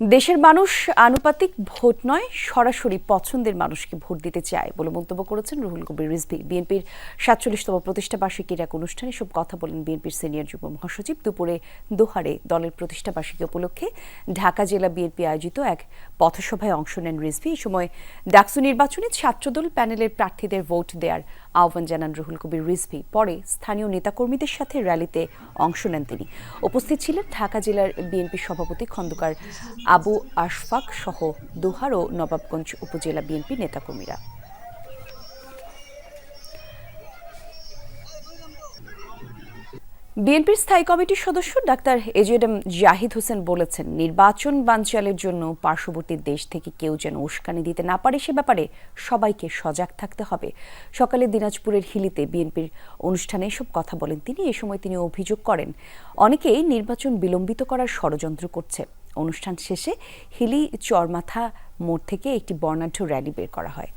দেশের মানুষ আনুপাতিক ভোট নয়, সরাসরি পছন্দের মানুষকে ভোট দিতে চায় বলে মন্তব্য করেছেন রুহুল কবির রিজভি। বিএনপির সাতচল্লিশতম প্রতিষ্ঠা বার্ষিকীর এক অনুষ্ঠানে সব কথা বলেন বিএনপির সিনিয়র যুগ্ম মহাসচিব। দুপুরে দোহারে দলের প্রতিষ্ঠা বার্ষিকী উপলক্ষে ঢাকা জেলা বিএনপি আয়োজিত এক পথসভায় অংশ নেন রিজভি। এই সময় ডাকসু নির্বাচনে ছাত্রদল প্যানেলের প্রার্থীদের ভোট দেওয়ার আহ্বান জানান রুহুল কবির রিজভি। পরে স্থানীয় নেতাকর্মীদের সাথে র্যালিতে অংশ নেন তিনি। উপস্থিত ছিলেন ঢাকা জেলার বিএনপি সভাপতি খন্দকার আবু আশফাক সহ দোহার ও নবাবগঞ্জ উপজেলা বিএনপি নেতাকর্মীরা। বিএনপির স্থায়ী কমিটির সদস্য ডাক্তার এজেডএম জাহিদ হোসেন বলেছেন, নির্বাচন বানচালের জন্য পার্শ্ববর্তী দেশ থেকে কেউ যেন উস্কানি দিতে না পারে, সে ব্যাপারে সবাইকে সজাগ থাকতে হবে। সকালে দিনাজপুরের হিলিতে বিএনপির অনুষ্ঠানে এসব কথা বলেন তিনি, এ সময় তিনি অভিযোগ করেন, অনেকেই নির্বাচন বিলম্বিত করার ষড়যন্ত্র করছে। অনুষ্ঠান শেষে হিলি চরমাথা মোড় থেকে একটি বর্ণাঢ্য র্যালি বের করা হয়।